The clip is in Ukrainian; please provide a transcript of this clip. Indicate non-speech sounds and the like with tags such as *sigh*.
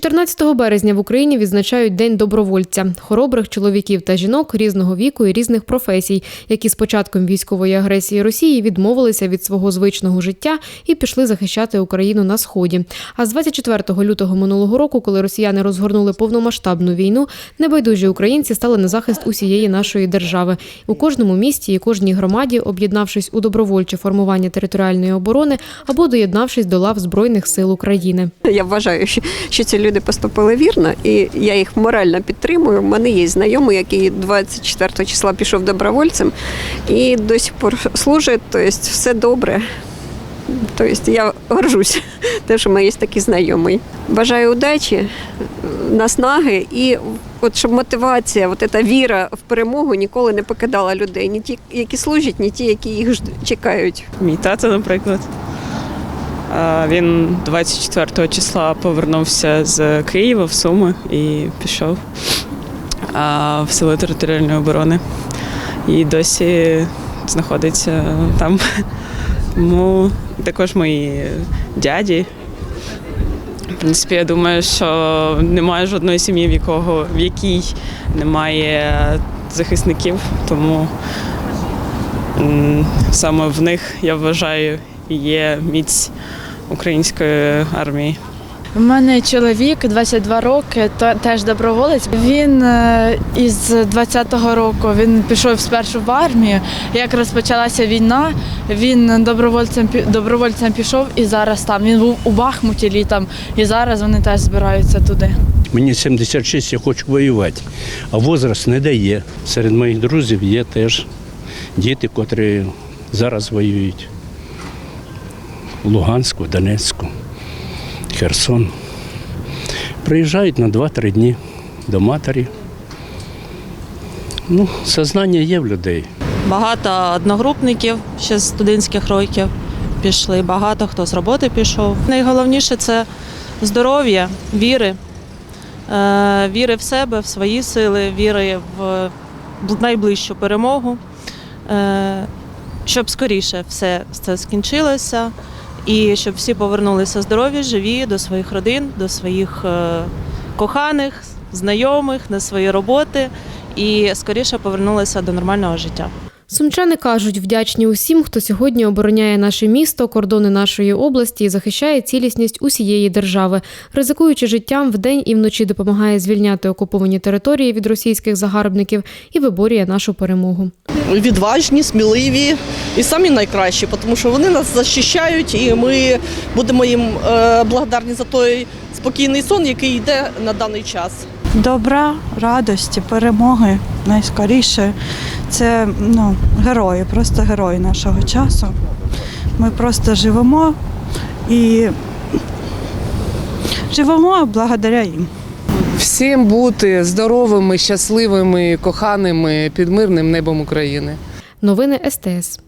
14 березня в Україні відзначають День добровольця, хоробрих чоловіків та жінок різного віку і різних професій, які з початком військової агресії Росії відмовилися від свого звичного життя і пішли захищати Україну на сході. А з 24 лютого минулого року, коли росіяни розгорнули повномасштабну війну, небайдужі українці стали на захист усієї нашої держави. У кожному місті і кожній громаді, об'єднавшись у добровольче формування територіальної оборони або доєднавшись до лав збройних сил України. Я вважаю, що, ці люди поступили вірно, і я їх морально підтримую. У мене є знайомий, який 24 числа пішов добровольцем і до сих пор служить, тобто все добре. Тобто я горжусь, *laughs* те, що в мене є такий знайомий. Бажаю удачі, наснаги і от щоб мотивація, от ця віра в перемогу ніколи не покидала людей. Ні ті, які служать, ні ті, які їх чекають. Мій тато, наприклад. Він 24 числа повернувся з Києва в Суми і пішов в сили територіальної оборони. І досі знаходиться там. Тому також мої дяді. В принципі, я думаю, що немає жодної сім'ї, в якого в якій немає захисників. Тому Саме в них, я вважаю, є міць української армії. У мене чоловік 22 роки, то теж доброволець. Він е, із 20-го року він пішов спершу в армію. Як розпочалася війна, він добровольцем добровольцем пішов і зараз там. Він був у Бахмуті літом, і зараз вони теж збираються туди. Мені 76, я хочу воювати, а возраст не дає. Серед моїх друзів є теж діти, котрі зараз воюють. Луганську, Донецьку, Херсон. Приїжджають на 2-3 дні до матері. Ну, сознання є в людей. Багато одногрупників ще з студентських років пішли. Багато хто з роботи пішов. Найголовніше це здоров'я, віри, Е, віри в себе, в свої сили, віри в найближчу перемогу, Е, щоб скоріше все це скінчилося. І щоб всі повернулися здорові, живі до своїх родин, до своїх е, коханих, знайомих, на свої роботи і скоріше повернулися до нормального життя. Сумчани кажуть, вдячні усім, хто сьогодні обороняє наше місто, кордони нашої області і захищає цілісність усієї держави, ризикуючи життям вдень і вночі допомагає звільняти окуповані території від російських загарбників і виборює нашу перемогу. відважні, сміливі і самі найкращі, тому що вони нас захищають, і ми будемо їм е, благодарні за той спокійний сон, який йде на даний час. Добра, радості, перемоги найскоріше. Це ну, герої, просто герої нашого часу. Ми просто живемо і живемо благодаря їм. всім бути здоровими, щасливими, коханими під мирним небом України. Новини СТС.